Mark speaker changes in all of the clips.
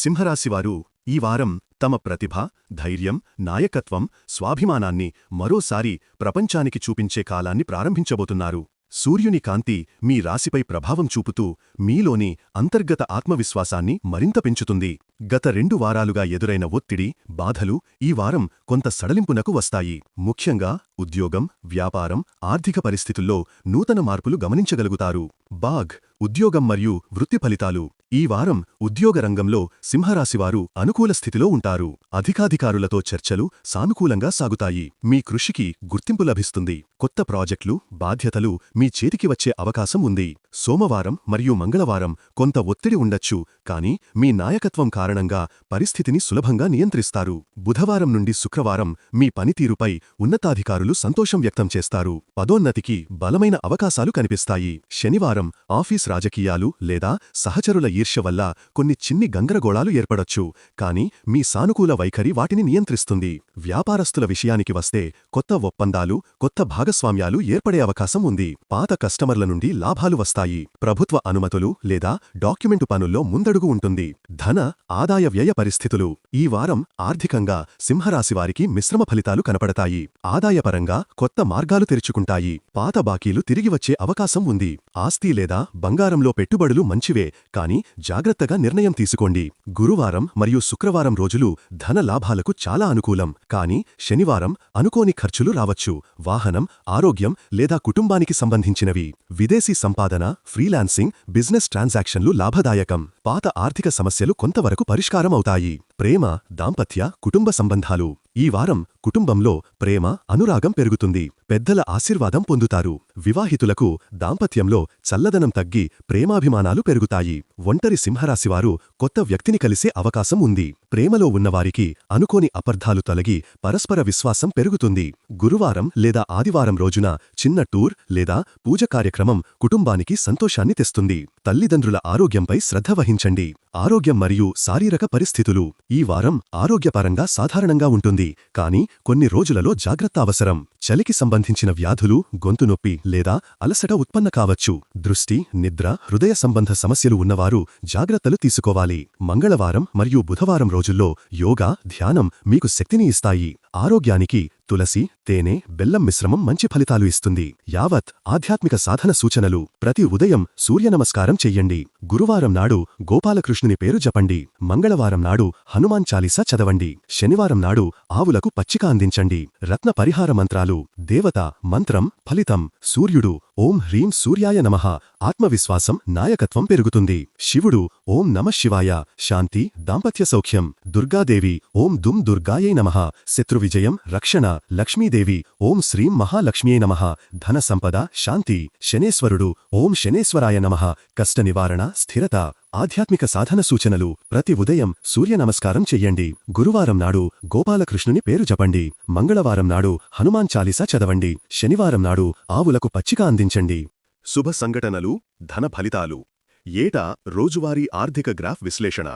Speaker 1: సింహరాశివారు ఈ వారం తమ ప్రతిభ ధైర్యం నాయకత్వం స్వాభిమానాన్ని మరోసారి ప్రపంచానికి చూపించే కాలాన్ని ప్రారంభించబోతున్నారు. సూర్యుని కాంతి మీ రాశిపై ప్రభావం చూపుతూ మీలోని అంతర్గత ఆత్మవిశ్వాసాన్ని మరింత పెంచుతుంది. గత రెండు వారాలుగా ఎదురైన ఒత్తిడి బాధలు ఈ వారం కొంత సడలింపునకు వస్తాయి. ముఖ్యంగా ఉద్యోగం వ్యాపారం ఆర్థిక పరిస్థితుల్లో నూతన మార్పులు గమనించగలుగుతారు. బాగ్ ఉద్యోగం మరియు వృత్తి ఫలితాలు. ఈ వారం ఉద్యోగ రంగంలో సింహరాశివారు అనుకూల స్థితిలో ఉంటారు. అధికాధికారులతో చర్చలు సానుకూలంగా సాగుతాయి. మీ కృషికి గుర్తింపు లభిస్తుంది. కొత్త ప్రాజెక్టులు బాధ్యతలు మీ చేతికి వచ్చే అవకాశం ఉంది. సోమవారం మరియు మంగళవారం కొంత ఒత్తిడి ఉండొచ్చు కానీ మీ నాయకత్వం కారణంగా పరిస్థితిని సులభంగా నియంత్రిస్తారు. బుధవారం నుండి శుక్రవారం మీ పనితీరుపై ఉన్నతాధికారులు సంతోషం వ్యక్తం చేస్తారు. పదోన్నతికి బలమైన అవకాశాలు కనిపిస్తాయి. శనివారం ఆఫీస్ రాజకీయాలు లేదా సహచరుల ఈర్ష్య వల్ల కొన్ని చిన్ని గంగరగోళాలు ఏర్పడొచ్చు. కానీ మీ సానుకూల వైఖరి వాటిని నియంత్రిస్తుంది. వ్యాపారస్తుల విషయానికి వస్తే కొత్త ఒప్పందాలు కొత్త భాగస్వామ్యాలు ఏర్పడే అవకాశం ఉంది. పాత కస్టమర్ల నుండి లాభాలు వస్తాయి. ప్రభుత్వ అనుమతులు లేదా డాక్యుమెంటు పనుల్లో ముందడుగు ఉంటుంది. ధన ఆదాయ వ్యయ పరిస్థితులు ఈ వారం ఆర్థికంగా సింహరాశివారికి మిశ్రమ ఫలితాలు కనపడతాయి. ఆదాయపరంగా కొత్త మార్గాలు తెరుచుకుంటాయి. పాత బాకీలు తిరిగి వచ్చే అవకాశం ఉంది. ఆస్తి లేదా బంగారంలో పెట్టుబడులు మంచివే కానీ జాగ్రత్తగా నిర్ణయం తీసుకోండి. గురువారం మరియు శుక్రవారం రోజులు ధన లాభాలకు చాలా అనుకూలం. కానీ శనివారం అనుకోని ఖర్చులు రావచ్చు. వాహనం ఆరోగ్యం లేదా కుటుంబానికి సంబంధించినవి. విదేశీ సంపాదన ఫ్రీలాన్సింగ్ బిజినెస్ ట్రాన్సాక్షన్లు లాభదాయకం. పాత ఆర్థిక సమస్యలు కొంతవరకు పరిష్కారం అవుతాయి ప్రేమ దాంపత్య కుటుంబ సంబంధాలు. ఈ వారం కుటుంబంలో ప్రేమ అనురాగం పెరుగుతుంది. పెద్దల ఆశీర్వాదం పొందుతారు. వివాహితులకు దాంపత్యంలో చల్లదనం తగ్గి ప్రేమాభిమానాలు పెరుగుతాయి. ఒంటరి సింహరాశివారు కొత్త వ్యక్తిని కలిసే అవకాశం ఉంది. ప్రేమలో ఉన్నవారికి అనుకోని అపర్ధాలు తొలగి పరస్పర విశ్వాసం పెరుగుతుంది. గురువారం లేదా ఆదివారం రోజున చిన్న టూర్ లేదా పూజ కార్యక్రమం కుటుంబానికి సంతోషాన్ని తెస్తుంది. తల్లిదండ్రుల ఆరోగ్యంపై శ్రద్ధ వహించండి. ఆరోగ్యం మరియు శారీరక పరిస్థితులు ఈ వారం ఆరోగ్యపరంగా సాధారణంగా ఉంటుంది. కానీ కొన్ని రోజులలో జాగ్రత్త అవసరం చలికి సంబంధించిన వ్యాధులు గొంతు నొప్పి లేదా అలసట ఉత్పన్న కావచ్చు. దృష్టి నిద్ర హృదయ సంబంధ సమస్యలు ఉన్నవారు జాగ్రత్తలు తీసుకోవాలి. మంగళవారం మరియు బుధవారం రోజుల్లో యోగా ధ్యానం మీకు శక్తిని ఇస్తాయి. ఆరోగ్యానికి తులసి తేనె బెల్లం మిశ్రమం మంచి ఫలితాలు ఇస్తుంది. యావత్ ఆధ్యాత్మిక సాధన సూచనలు. ప్రతి ఉదయం సూర్యనమస్కారం చెయ్యండి. గురువారం నాడు గోపాలకృష్ణుని పేరు జపండి. మంగళవారం నాడు హనుమాన్ చాలీసా చదవండి. శనివారం నాడు ఆవులకు పచ్చిక అందించండి. రత్న పరిహార మంత్రాలు. దేవత మంత్రం ఫలితం సూర్యుడు ఓం హ్రీం సూర్యాయ నమః. ఆత్మవిశ్వాసం నాయకత్వం పెరుగుతుంది. శివుడు ఓం నమ శివాయ. శాంతి దాంపత్య సౌఖ్యం. దుర్గాదేవి ఓం దుమ్ దుర్గాయై నమః. శత్రువిజయం రక్షణ. లక్ష్మీదేవి. ఓం శ్రీం మహాలక్ష్మ్యై నమః. ధన సంపద శాంతి శనేశ్వరుడు. ఓం శనేశ్వరాయ నమః. కష్ట నివారణ స్థిరత ఆధ్యాత్మిక సాధన సూచనలు. ప్రతి ఉదయం సూర్య నమస్కారం చెయ్యండి. గురువారం నాడు గోపాలకృష్ణుని పేరు జపండి. మంగళవారం నాడు హనుమాన్ చాలీసా చదవండి. శనివారం నాడు ఆవులకు పచ్చిక అందించండి. శుభ సంఘటనలు ధన ఫలితాలు. ఏటా రోజువారీ ఆర్థిక గ్రాఫ్ విశ్లేషణ.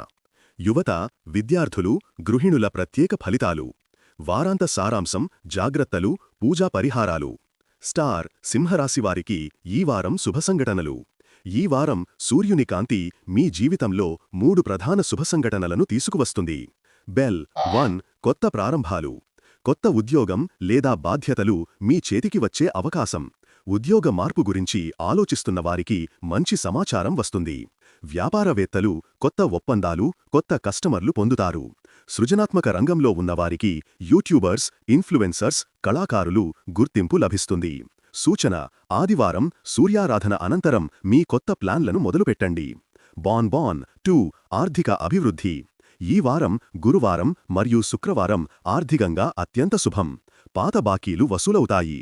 Speaker 1: యువత విద్యార్థులు గృహిణుల ప్రత్యేక ఫలితాలు. వారాంత సారాంశం జాగ్రత్తలు పూజా పరిహారాలు. స్టార్ సింహరాశివారికి ఈ వారం శుభసంఘటనలు ఈ వారం సూర్యుని కాంతి మీ జీవితంలో మూడు ప్రధాన శుభసంఘటనలను తీసుకువస్తుంది. బెల్ వన్ కొత్త ప్రారంభాలు. కొత్త ఉద్యోగం లేదా బాధ్యతలు మీ చేతికి వచ్చే అవకాశం. ఉద్యోగ మార్పు గురించి ఆలోచిస్తున్న వారికి మంచి సమాచారం వస్తుంది. వ్యాపారవేత్తలు కొత్త ఒప్పందాలు కొత్త కస్టమర్లు పొందుతారు. సృజనాత్మక రంగంలో ఉన్నవారికి యూట్యూబర్స్ ఇన్ఫ్లుయెన్సర్స్ కళాకారులు గుర్తింపు లభిస్తుంది. సూచన ఆదివారం సూర్యారాధన అనంతరం మీ కొత్త ప్లాన్లను మొదలుపెట్టండి. బాన్ బాన్ టూ ఆర్థిక అభివృద్ధి. ఈ వారం గురువారం మరియు శుక్రవారం ఆర్థికంగా అత్యంత శుభం. పాత బాకీలు వసూలవుతాయి.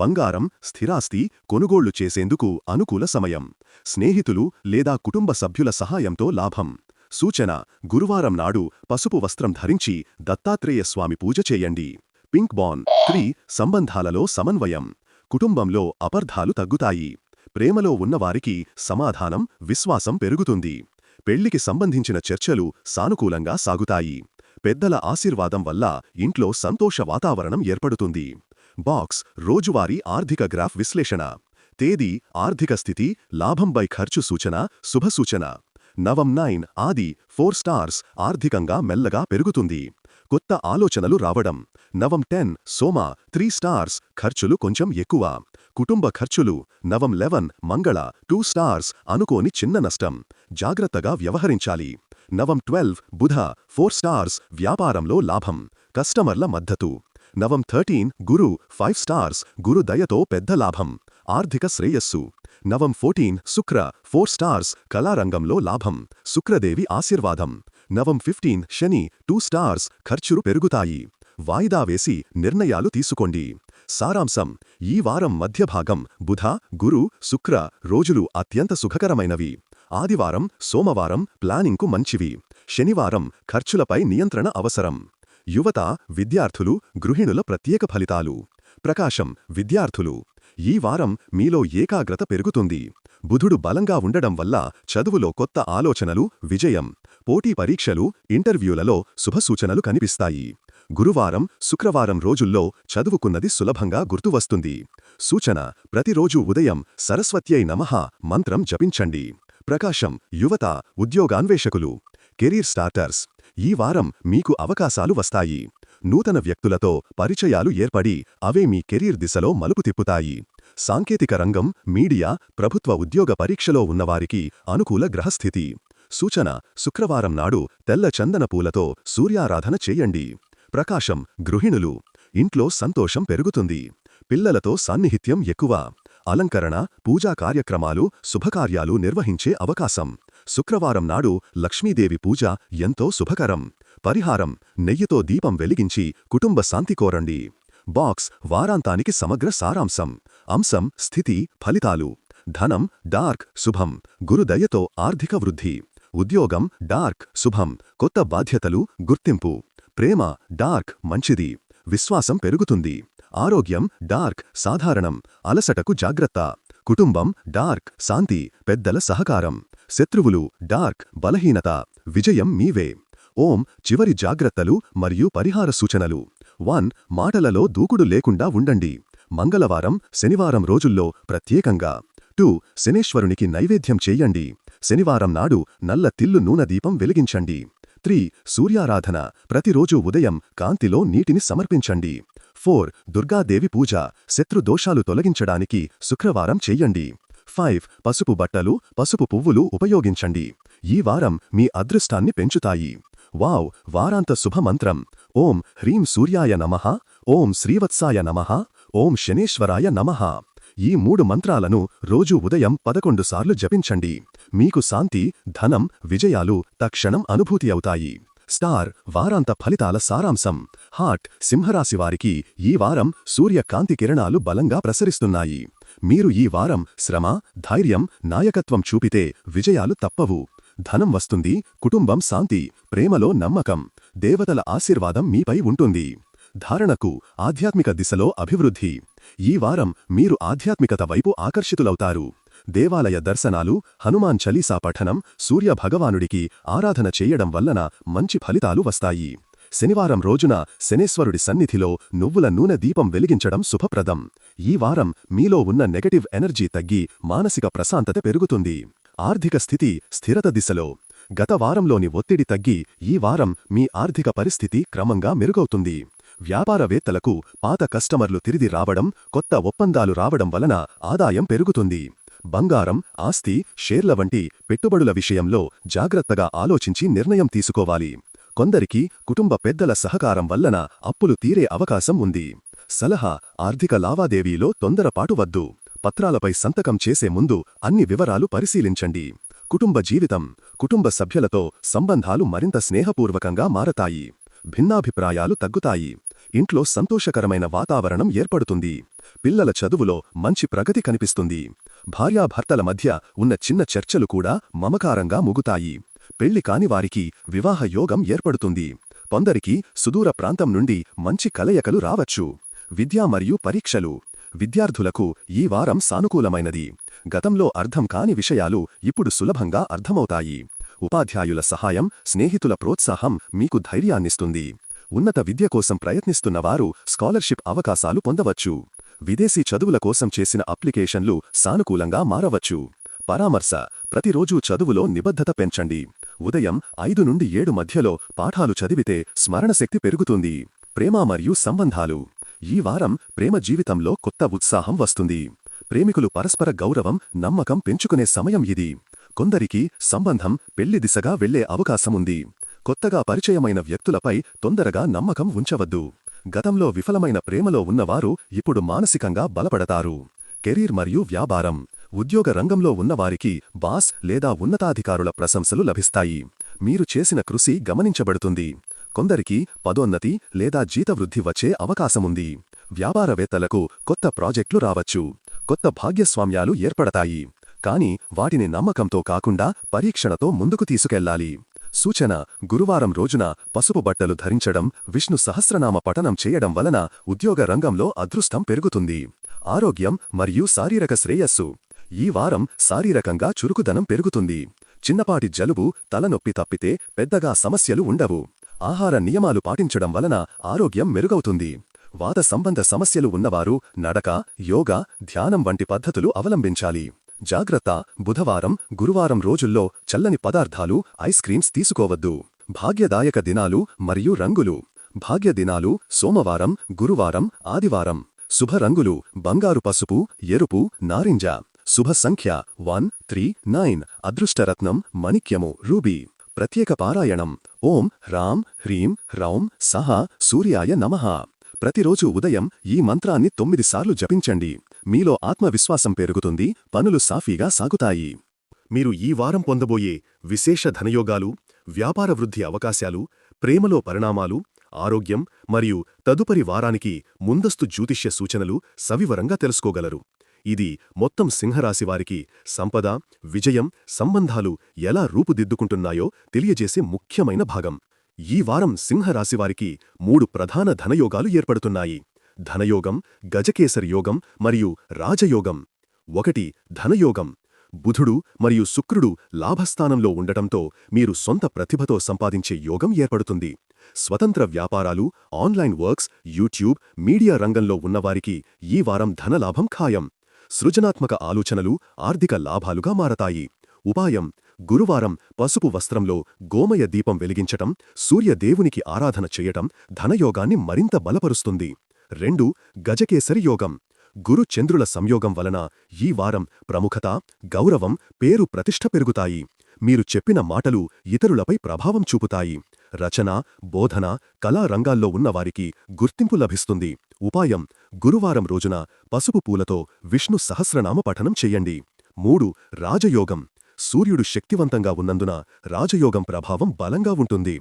Speaker 1: బంగారం స్థిరాస్తి కొనుగోళ్ళు చేసేందుకు అనుకూల సమయం. స్నేహితులు లేదా కుటుంబ సభ్యుల సహాయంతో లాభం. సూచన గురువారం నాడు పసుపు వస్త్రం ధరించి దత్తాత్రేయ స్వామి పూజ చేయండి. పింక్ బాన్ త్రీ సంబంధాలలో సమన్వయం. కుటుంబంలో అపర్ధాలు తగ్గుతాయి. ప్రేమలో ఉన్నవారికి సమాధానం విశ్వాసం పెరుగుతుంది. పెళ్ళికి సంబంధించిన చర్చలు సానుకూలంగా సాగుతాయి. పెద్దల ఆశీర్వాదం వల్ల ఇంట్లో సంతోష వాతావరణం ఏర్పడుతుంది. బాక్స్ రోజువారీ ఆర్థిక గ్రాఫ్ విశ్లేషణ. తేదీ ఆర్థిక స్థితి లాభంపై ఖర్చు సూచన శుభ సూచన. నవం నైన్ ఆది ఫోర్ స్టార్స్ ఆర్థికంగా మెల్లగా పెరుగుతుంది. కొత్త ఆలోచనలు రావడం. నవం టెన్ సోమ త్రీ స్టార్స్ ఖర్చులు కొంచెం ఎక్కువ. కుటుంబ ఖర్చులు. నవం లెవెన్ మంగళ టూ స్టార్స్ అనుకోని చిన్న నష్టం. జాగ్రత్తగా వ్యవహరించాలి. నవం ట్వెల్వ్ బుధ ఫోర్ స్టార్స్ వ్యాపారంలో లాభం. కస్టమర్ల మద్దతు. నవం థర్టీన్ గురు ఫైవ్ స్టార్స్ గురు దయతో పెద్ద లాభం ఆర్థిక శ్రేయస్సు. నవం ఫోర్టీన్ శుక్ర ఫోర్ స్టార్స్ కళారంగంలో లాభం శుక్రదేవి ఆశీర్వాదం. నవం ఫిఫ్టీన్ శని టూ స్టార్స్ ఖర్చులు పెరుగుతాయి. వాయిదా వేసి నిర్ణయాలు తీసుకోండి. సారాంశం ఈ వారం మధ్యభాగం బుధ గురు శుక్ర రోజులు అత్యంత సుఖకరమైనవి. ఆదివారం సోమవారం ప్లానింగ్కు మంచివి. శనివారం ఖర్చులపై నియంత్రణ అవసరం. యువత విద్యార్థులు గృహిణుల ప్రత్యేక ఫలితాలు. ప్రకాశం విద్యార్థులు ఈ వారం మీలో ఏకాగ్రత పెరుగుతుంది. బుధుడు బలంగా ఉండడం వల్ల చదువులో కొత్త ఆలోచనలు విజయం పోటీ పరీక్షలు ఇంటర్వ్యూలలో శుభసూచనలు కనిపిస్తాయి. గురువారం శుక్రవారం రోజుల్లో చదువుకున్నది సులభంగా గుర్తువస్తుంది. సూచన ప్రతిరోజు ఉదయం సరస్వత్యై నమః మంత్రం జపించండి. ప్రకాశం యువత ఉద్యోగాన్వేషకులు కెరీర్ స్టార్టర్స్ ఈ వారం మీకు అవకాశాలు వస్తాయి. నూతన వ్యక్తులతో పరిచయాలు ఏర్పడి అవే మీ కెరీర్ దిశలో మలుపు తిప్పుతాయి. సాంకేతిక రంగం మీడియా ప్రభుత్వ ఉద్యోగ పరీక్షలో ఉన్నవారికి అనుకూల గ్రహస్థితి. సూచన శుక్రవారం నాడు తెల్ల చందన పూలతో సూర్యారాధన చేయండి. ప్రకాశం గృహిణులు ఇంట్లో సంతోషం పెరుగుతుంది. పిల్లలతో సాన్నిహిత్యం ఎక్కువ. అలంకరణ పూజా కార్యక్రమాలు శుభకార్యాలు నిర్వహించే అవకాశం. శుక్రవారం నాడు లక్ష్మీదేవి పూజ ఎంతో శుభకరం. పరిహారం నెయ్యితో దీపం వెలిగించి కుటుంబ శాంతి కోరండి. బాక్స్ వారాంతానికి సమగ్ర సారాంశం. అంశం స్థితి ఫలితాలు. ధనం డార్క్ శుభం. గురుదయతో ఆర్థిక వృద్ధి. ఉద్యోగం డార్క్ శుభం. కొత్త బాధ్యతలు గుర్తింపు. ప్రేమ డార్క్ మంచిది. విశ్వాసం పెరుగుతుంది. ఆరోగ్యం డార్క్ సాధారణం. అలసటకు జాగ్రత్త. కుటుంబం డార్క్ శాంతి పెద్దల సహకారం. శత్రువులు డార్క్ బలహీనత విజయం మీవే. ఓం చివరి జాగ్రత్తలు మరియు పరిహార సూచనలు. వన్ మాటలలో దూకుడు లేకుండా ఉండండి. మంగళవారం శనివారం రోజుల్లో ప్రత్యేకంగా. టూ శనేశ్వరునికి నైవేద్యం చెయ్యండి శనివారం నాడు నల్ల తిల్లు నూనె దీపం వెలిగించండి. త్రీ సూర్యారాధన. ప్రతిరోజు ఉదయం కాంతిలో నీటిని సమర్పించండి. ఫోర్ దుర్గాదేవి పూజ. శత్రు దోషాలు తొలగించడానికి శుక్రవారం చెయ్యండి ఫైవ్. పసుపు బట్టలు పసుపు పువ్వులు ఉపయోగించండి. ఈ వారం మీ అదృష్టాన్ని పెంచుతాయి. వావ్ వారాంత శుభమంత్రం. ఓం హ్రీం సూర్యాయ నమః. ఓం శ్రీవత్సాయ నమః. ఓం శనేశ్వరాయ నమః. ఈ మూడు మంత్రాలను రోజూ ఉదయం పదకొండు సార్లు జపించండి. మీకు శాంతి ధనం విజయాలు తక్షణం అనుభూతి అవుతాయి. స్టార్ వారాంత ఫలితాల సారాంశం. హార్ట్ సింహరాశివారికి ఈ వారం సూర్య కాంతి కిరణాలు బలంగా ప్రసరిస్తున్నాయి. మీరు ఈ వారం శ్రమ ధైర్యం నాయకత్వం చూపితే విజయాలు తప్పవు. ధనం వస్తుంది కుటుంబం శాంతి ప్రేమలో నమ్మకం దేవతల ఆశీర్వాదం మీపై ఉంటుంది. ధారణకు ఆధ్యాత్మిక దిశలో అభివృద్ధి. ఈ వారం మీరు ఆధ్యాత్మికత వైపు ఆకర్షితులవుతారు. దేవాలయ దర్శనాలు హనుమాన్ చలీసా పఠనం సూర్య భగవానుడికి ఆరాధన చేయడం వల్లన మంచి ఫలితాలు వస్తాయి. శనివారం రోజున శనేశ్వరుడి సన్నిధిలో నువ్వుల నూనె దీపం వెలిగించడం శుభప్రదం. ఈ వారం మీలో ఉన్న నెగటివ్ ఎనర్జీ తగ్గి మానసిక ప్రశాంతత పెరుగుతుంది. ఆర్థిక స్థితి స్థిరత దిశలో. గత వారంలోని ఒత్తిడి తగ్గి ఈ వారం మీ ఆర్థిక పరిస్థితి క్రమంగా మెరుగవుతుంది. వ్యాపారవేత్తలకు పాత కస్టమర్లు తిరిగి రావడం కొత్త ఒప్పందాలు రావడం వలన ఆదాయం పెరుగుతుంది. బంగారం ఆస్తి షేర్ల వంటి పెట్టుబడుల విషయంలో జాగ్రత్తగా ఆలోచించి నిర్ణయం తీసుకోవాలి. కొందరికి కుటుంబ పెద్దల సహకారం వల్లన అప్పులు తీరే అవకాశం ఉంది. సలహా ఆర్థిక లావాదేవీలో తొందరపాటు వద్దు. పత్రాలపై సంతకం చేసే ముందు అన్ని వివరాలు పరిశీలించండి. కుటుంబ జీవితం కుటుంబ సభ్యులతో సంబంధాలు మరింత స్నేహపూర్వకంగా మారతాయి. భిన్నాభిప్రాయాలు తగ్గుతాయి. ఇంట్లో సంతోషకరమైన వాతావరణం ఏర్పడుతుంది. పిల్లల చదువులో మంచి ప్రగతి కనిపిస్తుంది. భార్యాభర్తల మధ్య ఉన్న చిన్న చర్చలు కూడా మమకారంగా ముగుతాయి. పెళ్ళి కాని వారికి వివాహ యోగం ఏర్పడుతుంది. కొందరికి సుదూర ప్రాంతం నుండి మంచి కలయకలు రావచ్చు. విద్య మరియు పరీక్షలు. విద్యార్థులకు ఈ వారం సానుకూలమైనది. గతంలో అర్థం కాని విషయాలు ఇప్పుడు సులభంగా అర్థమవుతాయి. ఉపాధ్యాయుల సహాయం స్నేహితుల ప్రోత్సాహం మీకు ధైర్యాన్నిస్తుంది. ఉన్నత విద్య కోసం ప్రయత్నిస్తున్నవారు స్కాలర్షిప్ అవకాశాలు పొందవచ్చు. విదేశీ చదువుల కోసం చేసిన అప్లికేషన్లు సానుకూలంగా మారవచ్చు. పరామర్శ. ప్రతిరోజూ చదువులో నిబద్ధత పెంచండి. ఉదయం ఐదు నుండి ఏడు మధ్యలో పాఠాలు చదివితే స్మరణశక్తి పెరుగుతుంది. ప్రేమ మరియు సంబంధాలు. ఈ వారం ప్రేమ జీవితంలో కొత్త ఉత్సాహం వస్తుంది. ప్రేమికులు పరస్పర గౌరవం నమ్మకం పెంచుకునే సమయం ఇది. కొందరికి సంబంధం పెళ్ళి దిశగా వెళ్ళే అవకాశముంది. కొత్తగా పరిచయమైన వ్యక్తులపై తొందరగా నమ్మకం ఉంచవద్దు. గతంలో విఫలమైన ప్రేమలో ఉన్నవారు ఇప్పుడు మానసికంగా బలపడతారు. కెరీర్ మరియు వ్యాపారం. ఉద్యోగ రంగంలో ఉన్నవారికి బాస్ లేదా ఉన్నతాధికారుల ప్రశంసలు లభిస్తాయి. మీరు చేసిన కృషి గమనించబడుతుంది. కొందరికి పదోన్నతి లేదా జీతవృద్ధి వచ్చే అవకాశముంది. వ్యాపారవేత్తలకు కొత్త ప్రాజెక్టులు రావచ్చు. కొత్త భాగ్యస్వామ్యాలు ఏర్పడతాయి. కాని వాటిని నమ్మకంతో కాకుండా పరీక్షణతో ముందుకు తీసుకెళ్ళాలి సూచన గురువారం రోజున పసుపు బట్టలు ధరించడం విష్ణు సహస్రనామ పఠనం చేయడం వలన ఉద్యోగ రంగంలో అదృష్టం పెరుగుతుంది. ఆరోగ్యం మరియు శారీరక శ్రేయస్సు. ఈ వారం శారీరకంగా చురుకుదనం పెరుగుతుంది. చిన్నపాటి జలుబు తలనొప్పి తప్పితే పెద్దగా సమస్యలు ఉండవు. ఆహార నియమాలు పాటించడం వలన ఆరోగ్యం మెరుగవుతుంది. వాత సంబంధ సమస్యలు ఉన్నవారు నడక యోగా ధ్యానం వంటి పద్ధతులు అవలంబించాలి. జాగ్రత్త బుధవారం గురువారం రోజుల్లో చల్లని పదార్థాలు ఐస్ క్రీమ్స్ తీసుకోవద్దు. భాగ్యదాయక దినాలు మరియు రంగులు. భాగ్య దినాలు సోమవారం గురువారం ఆదివారం. శుభ రంగులు బంగారు పసుపు ఎరుపు నారింజ. శుభ సంఖ్య వన్ త్రీ నైన్ అదృష్టరత్నం మణిక్యము రూబీ. ప్రత్యేక పారాయణం. ఓం రాం హ్రీం రౌం సహ సూర్యాయ నమః. ప్రతిరోజు ఉదయం ఈ మంత్రాన్ని తొమ్మిది సార్లు జపించండి. మీలో ఆత్మవిశ్వాసం పెరుగుతుంది పనులు సాఫీగా సాగుతాయి. మీరు ఈ వారం పొందబోయే విశేష ధనయోగాలు వ్యాపార వృద్ధి అవకాశాలు ప్రేమలో పరిణామాలు ఆరోగ్యం మరియు తదుపరి వారానికి ముందస్తు జ్యోతిష్య సూచనలు సవివరంగా తెలుసుకోగలరు. ఇది మొత్తం సింహరాశివారికి సంపద విజయం సంబంధాలు ఎలా రూపుదిద్దుకుంటున్నాయో తెలియజేసే ముఖ్యమైన భాగం. ఈ వారం సింహరాశివారికి మూడు ప్రధాన ధనయోగాలు ఏర్పడుతున్నాయి. ధనయోగం గజకేసరి యోగం మరియు రాజయోగం. ఒకటి ధనయోగం. బుధుడు మరియు శుక్రుడు లాభస్థానంలో ఉండటంతో మీరు సొంత ప్రతిభతో సంపాదించే యోగం ఏర్పడుతుంది. స్వతంత్ర వ్యాపారాలు ఆన్లైన్ వర్క్స్ యూట్యూబ్ మీడియా రంగంలో ఉన్నవారికి ఈ వారం ధనలాభం ఖాయం. సృజనాత్మక ఆలోచనలు ఆర్థిక లాభాలుగా మారతాయి. ఉపాయం గురువారం పసుపు వస్త్రంలో గోమయ దీపం వెలిగించటం సూర్యదేవునికి ఆరాధన చేయటం ధనయోగాన్ని మరింత బలపరుస్తుంది. రెండు గజకేసరి యోగం. గురు చంద్రుల సంయోగం వలన ఈ వారం ప్రముఖత గౌరవం పేరు ప్రతిష్ఠ పెరుగుతాయి. మీరు చెప్పిన మాటలు ఇతరులపై ప్రభావం చూపుతాయి. రచన బోధన కళా రంగాల్లో ఉన్నవారికి గుర్తింపు లభిస్తుంది. ఉపాయం గురువారం రోజున పసుపు పూలతో విష్ణు సహస్రనామ పఠనం చెయ్యండి మూడు రాజయోగం. సూర్యుడు శక్తివంతంగా ఉన్నందున రాజయోగం ప్రభావం బలంగా ఉంటుంది.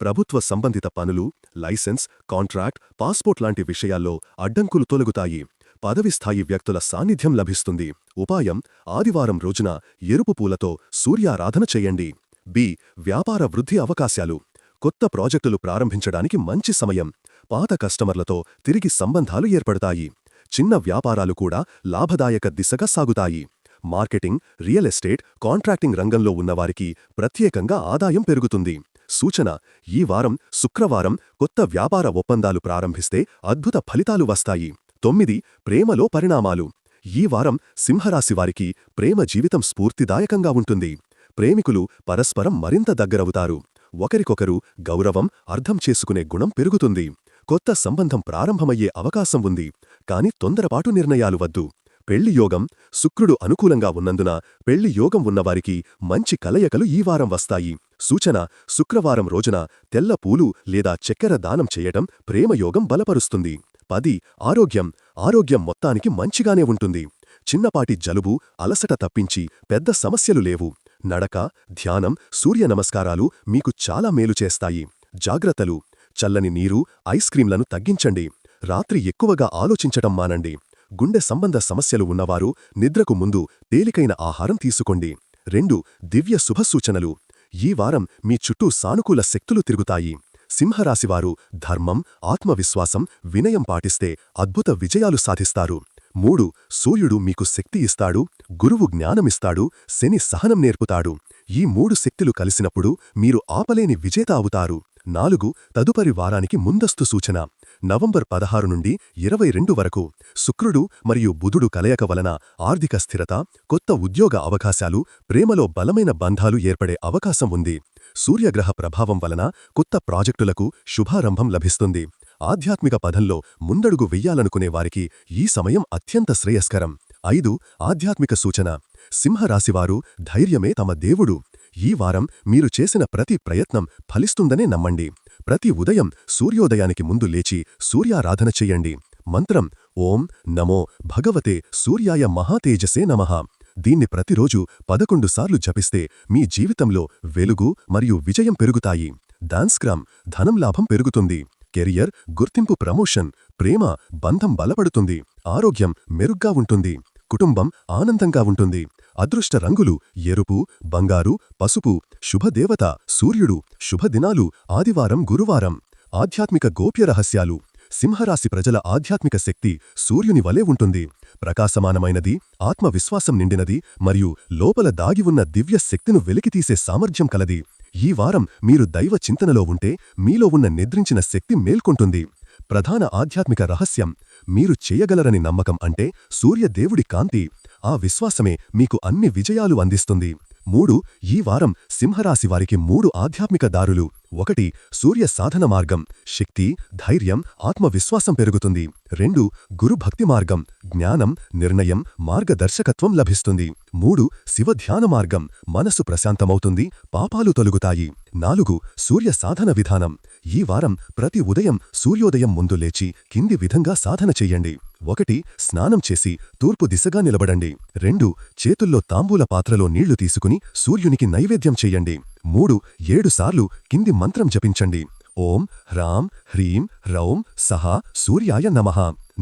Speaker 1: ప్రభుత్వ సంబంధిత పనులు లైసెన్స్ కాంట్రాక్ట్ పాస్పోర్ట్ లాంటి విషయాల్లో అడ్డంకులు తొలగుతాయి. పదవిస్థాయి వ్యక్తుల సాన్నిధ్యం లభిస్తుంది. ఉపాయం ఆదివారం రోజున ఎరుపు పూలతో సూర్యారాధన చెయ్యండి బి వ్యాపార వృద్ధి అవకాశాలు. కొత్త ప్రాజెక్టులు ప్రారంభించడానికి మంచి సమయం. పాత కస్టమర్లతో తిరిగి సంబంధాలు ఏర్పడతాయి. చిన్న వ్యాపారాలు కూడా లాభదాయక దిశగా సాగుతాయి. మార్కెటింగ్ రియల్ ఎస్టేట్ కాంట్రాక్టింగ్ రంగంలో ఉన్నవారికి ప్రత్యేకంగా ఆదాయం పెరుగుతుంది. సూచన ఈ వారం శుక్రవారం కొత్త వ్యాపార ఒప్పందాలు ప్రారంభిస్తే అద్భుత ఫలితాలు వస్తాయి. తొమ్మిది ప్రేమలో పరిణామాలు. ఈ వారం సింహరాశివారికి ప్రేమ జీవితం స్ఫూర్తిదాయకంగా ఉంటుంది. ప్రేమికులు పరస్పరం మరింత దగ్గరవుతారు. ఒకరికొకరు గౌరవం అర్థం చేసుకునే గుణం పెరుగుతుంది. కొత్త సంబంధం ప్రారంభమయ్యే అవకాశం ఉంది. కాని తొందరపాటు నిర్ణయాలు వద్దు. పెళ్ళి యోగం శుక్రుడు అనుకూలంగా ఉన్నందున పెళ్ళి యోగం ఉన్నవారికి మంచి కలయకలు ఈ వారం వస్తాయి. సూచన శుక్రవారం రోజున తెల్ల పూలు లేదా చక్కెర దానం చేయటం ప్రేమయోగం బలపరుస్తుంది. పది ఆరోగ్యం. ఆరోగ్యం మొత్తానికి మంచిగానే ఉంటుంది. చిన్నపాటి జలుబు అలసట తప్పించి పెద్ద సమస్యలు లేవు. నడక ధ్యానం సూర్య నమస్కారాలు మీకు చాలా మేలు చేస్తాయి. జాగ్రత్తలు చల్లని నీరు ఐస్ క్రీంలను తగ్గించండి. రాత్రి ఎక్కువగా ఆలోచించటం మానండి. గుండె సంబంధ సమస్యలు ఉన్నవారు నిద్రకు ముందు తేలికైన ఆహారం తీసుకోండి. రెండు దివ్య శుభసూచనలు ఈ వారం మీ చుట్టూ సానుకూల శక్తులు తిరుగుతాయి. సింహరాశివారు ధర్మం ఆత్మవిశ్వాసం వినయం పాటిస్తే అద్భుత విజయాలు సాధిస్తారు. మూడు సూర్యుడు మీకు శక్తి ఇస్తాడు. గురువు జ్ఞానమిస్తాడు శని సహనం నేర్పుతాడు. ఈ మూడు శక్తులు కలిసినప్పుడు మీరు ఆపలేని విజేత అవుతారు. నాలుగు తదుపరి వారానికి ముందస్తు సూచన. నవంబర్ పదహారు నుండి ఇరవై రెండు వరకు శుక్రుడు మరియు బుధుడు కలయక వలన ఆర్థిక స్థిరత కొత్త ఉద్యోగ అవకాశాలు ప్రేమలో బలమైన బంధాలు ఏర్పడే అవకాశం ఉంది. సూర్యగ్రహ ప్రభావం వలన కొత్త ప్రాజెక్టులకు శుభారంభం లభిస్తుంది. ఆధ్యాత్మిక పదంలో ముందడుగు వెయ్యాలనుకునే వారికి ఈ సమయం అత్యంత శ్రేయస్కరం. ఐదు ఆధ్యాత్మిక సూచన. సింహరాశివారు ధైర్యమే తమ దేవుడు. ఈ వారం మీరు చేసిన ప్రతి ప్రయత్నం ఫలిస్తుందనే నమ్మండి. ప్రతి ఉదయం సూర్యోదయానికి ముందు లేచి సూర్యారాధన చెయ్యండి మంత్రం ఓం నమో భగవతే సూర్యాయ మహాతేజసే నమః. దీన్ని ప్రతిరోజు పదకొండు సార్లు జపిస్తే మీ జీవితంలో వెలుగు మరియు విజయం పెరుగుతాయి. డాన్స్క్రామ్ ధనం లాభం పెరుగుతుంది. కెరియర్ గుర్తింపు ప్రమోషన్ ప్రేమ బంధం బలపడుతుంది. ఆరోగ్యం మెరుగ్గా ఉంటుంది. కుటుంబం ఆనందంగా ఉంటుంది. అదృష్ట రంగులు ఎరుపు బంగారు పసుపు శుభదేవత సూర్యుడు శుభదినాలు ఆదివారం గురువారం. ఆధ్యాత్మిక గోప్య రహస్యాలు. సింహరాశి ప్రజల ఆధ్యాత్మిక శక్తి సూర్యుని వలె ఉంటుంది. ప్రకాశమానమైనది ఆత్మవిశ్వాసం నిండినది మరియు లోపల దాగి ఉన్న దివ్య శక్తిను వెలికితీసే సామర్థ్యం కలది. ఈ వారం మీరు దైవ చింతనలో ఉంటే మీలో ఉన్న నిద్రించిన శక్తి మేల్కొంటుంది. ప్రధాన ఆధ్యాత్మిక రహస్యం మీరు చేయగలరని నమ్మకం అంటే సూర్యదేవుడి కాంతి. ఆ విశ్వాసమే మీకు అన్ని విజయాలు అందిస్తుంది. మూడు ఈ వారం సింహరాశి వారికి మూడు ఆధ్యాత్మిక దారులు. ఒకటి సూర్య సాధన మార్గం శక్తి ధైర్యం ఆత్మవిశ్వాసం పెరుగుతుంది. రెండు గురుభక్తి మార్గం జ్ఞానం నిర్ణయం మార్గదర్శకత్వం లభిస్తుంది. మూడు శివధ్యాన మార్గం మనసు ప్రశాంతమవుతుంది పాపాలు తొలుగుతాయి. నాలుగు సూర్య సాధన విధానం ఈ వారం ప్రతి ఉదయం సూర్యోదయం ముందు లేచి కింది విధంగా సాధన చెయ్యండి ఒకటి స్నానం చేసి తూర్పు దిశగా నిలబడండి. రెండు చేతుల్లో తాంబూల పాత్రలో నీళ్ళు తీసుకుని సూర్యునికి నైవేద్యం చెయ్యండి మూడు ఏడు సార్లు కింది మంత్రం జపించండి. ఓం హ్రాం హ్రీం రౌం సహా సూర్యాయ నమః.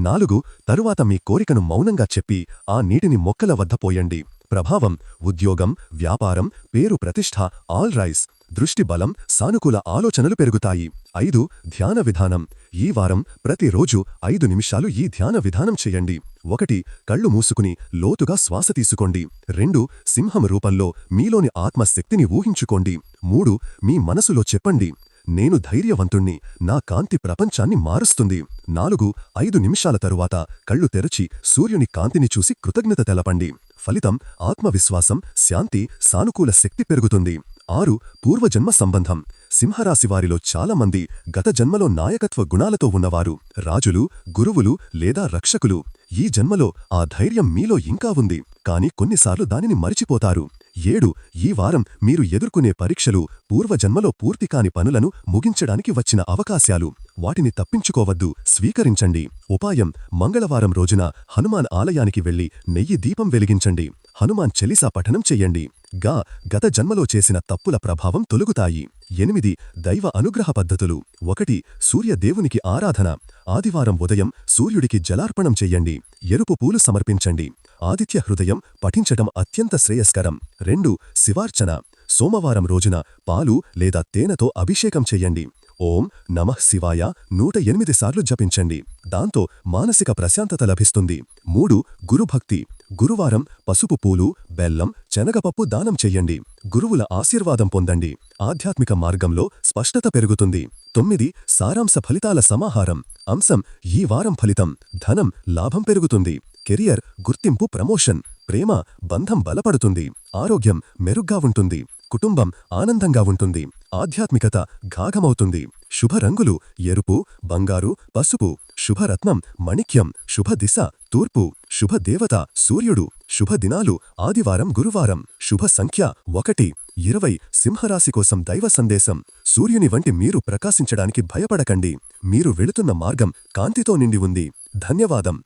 Speaker 1: నాలుగు తరువాత మీ కోరికను మౌనంగా చెప్పి ఆ నీటిని మొక్కల వద్ద పోయండి. ప్రభావం ఉద్యోగం వ్యాపారం పేరు ప్రతిష్ఠ ఆల్ రైస్. దృష్టి బలం సానుకూల ఆలోచనలు పెరుగుతాయి. ఐదు ధ్యాన విధానం. ఈ వారం ప్రతిరోజు ఐదు నిమిషాలు ఈ ధ్యాన విధానం చేయండి. ఒకటి కళ్ళు మూసుకుని లోతుగా శ్వాస తీసుకోండి. రెండు సింహం రూపంలో మీలోని ఆత్మశక్తిని ఊహించుకోండి. మూడు మీ మనసులో చెప్పండి. నేను ధైర్యవంతుణ్ణి నా కాంతి ప్రపంచాన్ని మారుస్తుంది. నాలుగు ఐదు నిమిషాల తరువాత కళ్ళు తెరచి సూర్యుని కాంతిని చూసి కృతజ్ఞత తెలపండి. ఫలితం ఆత్మవిశ్వాసం శాంతి సానుకూల శక్తి పెరుగుతుంది. ఆరు పూర్వజన్మ సంబంధం. సింహరాశివారిలో చాలామంది గత జన్మలో నాయకత్వ గుణాలతో ఉన్నవారు. రాజులు గురువులు లేదా రక్షకులు. ఈ జన్మలో ఆ ధైర్యం మీలో ఇంకా ఉంది. కాని కొన్నిసార్లు దానిని మరిచిపోతారు. ఏడు ఈ వారం మీరు ఎదుర్కొనే పరీక్షలు పూర్వజన్మలో పూర్తికాని పనులను ముగించడానికి వచ్చిన అవకాశాలు. వాటిని తప్పించుకోవద్దు స్వీకరించండి. ఉపాయం మంగళవారం రోజున హనుమాన్ ఆలయానికి వెళ్ళి నెయ్యి దీపం వెలిగించండి. హనుమాన్ చెలిసా పఠనం చెయ్యండి గా గత జన్మలో చేసిన తప్పుల ప్రభావం తొలుగుతాయి. ఎనిమిది దైవ అనుగ్రహ పద్ధతులు. ఒకటి సూర్యదేవునికి ఆరాధన. ఆదివారం ఉదయం సూర్యుడికి జలార్పణం చెయ్యండి ఎరుపు పూలు సమర్పించండి. ఆదిత్య హృదయం పఠించటం అత్యంత శ్రేయస్కరం. రెండు శివార్చన. సోమవారం రోజున పాలు లేదా తేనెతో అభిషేకం చెయ్యండి ఓం నమః శివాయ. నూట ఎనిమిది సార్లు జపించండి. దాంతో మానసిక ప్రశాంతత లభిస్తుంది. మూడు గురుభక్తి. గురువారం పసుపు పూలు బెల్లం శనగపప్పు దానం చెయ్యండి గురువుల ఆశీర్వాదం పొందండి. ఆధ్యాత్మిక మార్గంలో స్పష్టత పెరుగుతుంది. తొమ్మిది సారాంశ ఫలితాల సమాహారం. అంశం ఈ వారం ఫలితం. ధనం లాభం పెరుగుతుంది. కెరియర్ గుర్తింపు ప్రమోషన్. ప్రేమ బంధం బలపడుతుంది. ఆరోగ్యం మెరుగ్గా ఉంటుంది. కుటుంబం ఆనందంగా ఉంటుంది. ఆధ్యాత్మికత గాఢమవుతుంది శుభరంగులు ఎరుపు బంగారు పసుపు శుభరత్నం మణిక్యం శుభదిశ తూర్పు శుభదేవత సూర్యుడు శుభదినాలు ఆదివారం గురువారం శుభ సంఖ్య ఒకటి ఇరవై సింహరాశి కోసం దైవ సందేశం. సూర్యుని వంటి మీరు ప్రకాశించడానికి భయపడకండి. మీరు వెళుతున్న మార్గం కాంతితో నిండి ఉంది. ధన్యవాదం.